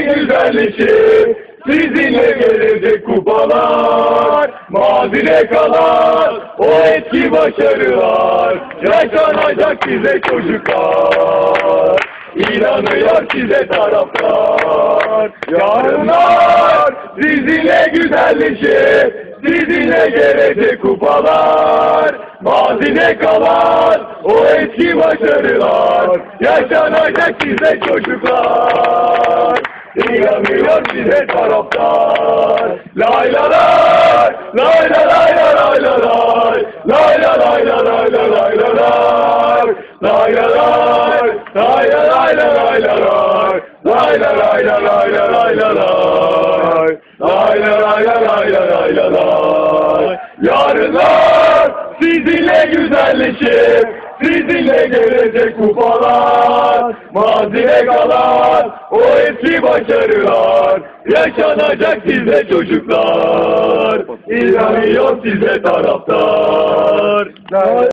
güzelleşir. Sizinle gelecek kupalar, mazide kalan o eski başarılar, yaşanacak size çocuklar. İnanıyor size taraftar, yarınlar sizinle güzelleşir, sizinle gelecek kupalar, mazide kalan o eski başarılar, yaşanacak size çocuklar. Size taraftar. Lay la lay, lay la lay la lay la lay, lay la lay la lay la lay la lay, lay la lay, lay la lay la lay la lay, lay la lay la lay la lay la lay, lay la lay la lay la lay la lay. Yarınlar sizinle güzelleşir. Sizinle gelecek kupalar, mazide kalan o eski başarılar, yaşanacak size çocuklar, İnanıyor size taraftar.